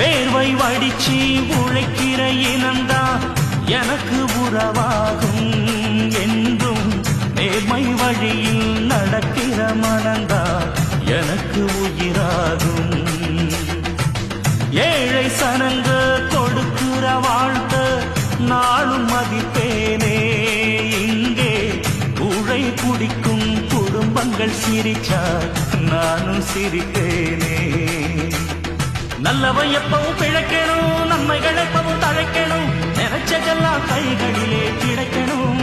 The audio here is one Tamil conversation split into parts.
வேர்வை வடிச்சி உழைக்கிற இனந்தா எனக்கு உறவாகும் என்றும் நேர்மை வழியில் நடக்கிற மனந்தா எனக்கு உயிராகும். ஏழை சனங்க கொடுக்கிற வாழ்த்த நாளும் மதிப்பேனே. இங்கே உழை குடிக்கும் குடும்பங்கள் சிரிச்சார் நானும் சிரித்தேனே நல்லவன் எப்பவும் பிழைக்கணும் நன்மைகள் எப்பவும் தழைக்கணும் நினைச்சதெல்லாம் கைகளிலே கிடைக்கணும்.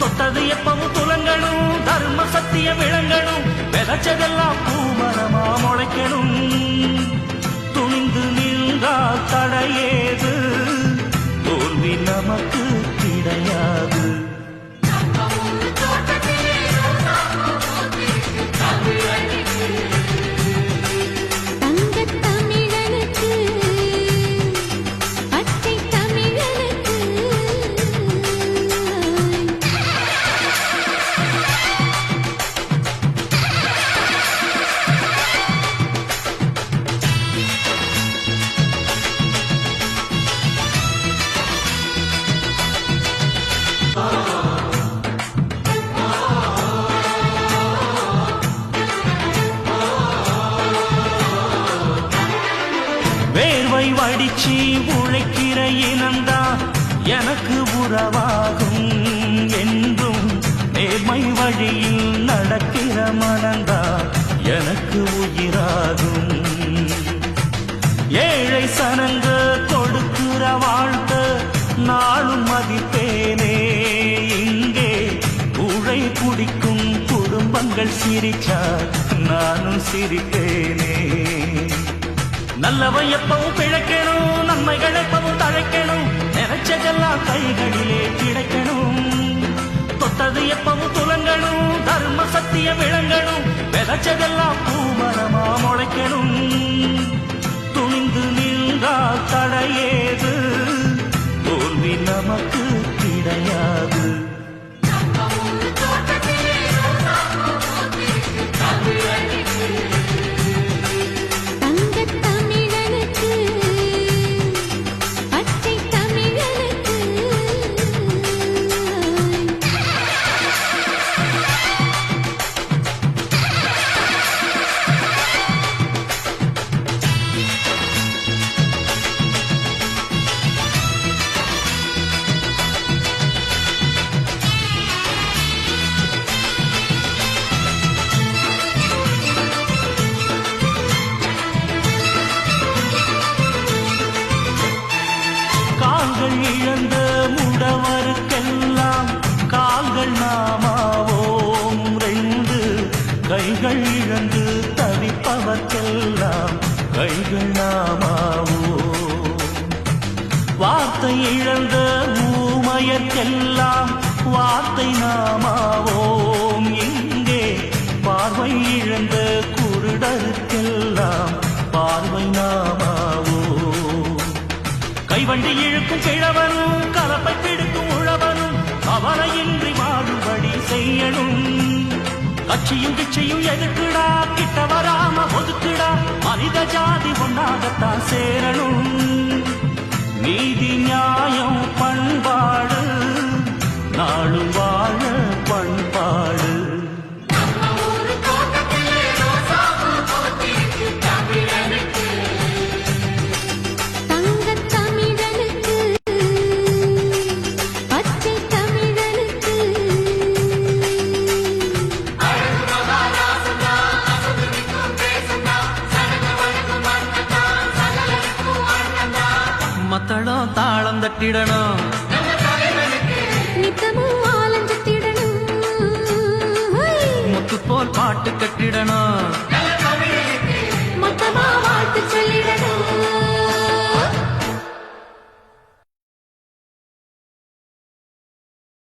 தொட்டது எப்பவும் துலங்கணும் தர்ம சத்தியம் விளங்கணும் விதைச்சதெல்லாம் பூமரமா முளைக்கணும். துணிந்து நின்றால் தடையே வேர்வை வடிச்சி உழைக்கிற இனந்தா எனக்கு உறவாகும் என்றும் நேர்மை வழியில் நடக்கிற மனந்தா எனக்கு உயிராகும். ஏழை சனங்க கொடுக்கிற வாழ்த்த நாளும் மதிப்பேனே. இங்கே உழை குடிக்கும் குடும்பங்கள் சிரிச்சார் நானும் சிரிப்பேனே. நல்லவன் எப்பவும் பிழைக்கணும் நன்மைகள் எப்பவும் தழைக்கணும் நினைச்சதெல்லாம் கைகளிலே கிடைக்கணும். தொட்டது எப்பவும் துலங்கணும் தர்ம சத்தியம் விளங்கணும் விதைச்சதெல்லாம் பூமரமா முளைக்கணும். கால்கள் நாமாவோம் ரெண்டு கைகள் இழந்து தவிப்பவர்க்கெல்லாம் கைகள் நாமாவோ வார்த்தை இழந்த ஊமையர்க்கெல்லாம் வார்த்தை நாமாவோம். இங்கே பார்வை இழந்த குருடருக்கெல்லாம் பார்வை நாமாவோ கைவண்டி இழுக்கும் கிழவன் அச்சியும் கிச்சையும் எதுக்குடா? கிட்ட வராம ஒதுக்குடா? மனித ஜாதி ஒன்னாகத்தான் சேரணும். தட்டிடணும் நித்தமும் ஆலஞ்சத்திடணும். முத்து போல் பாட்டு கட்டிடணும்.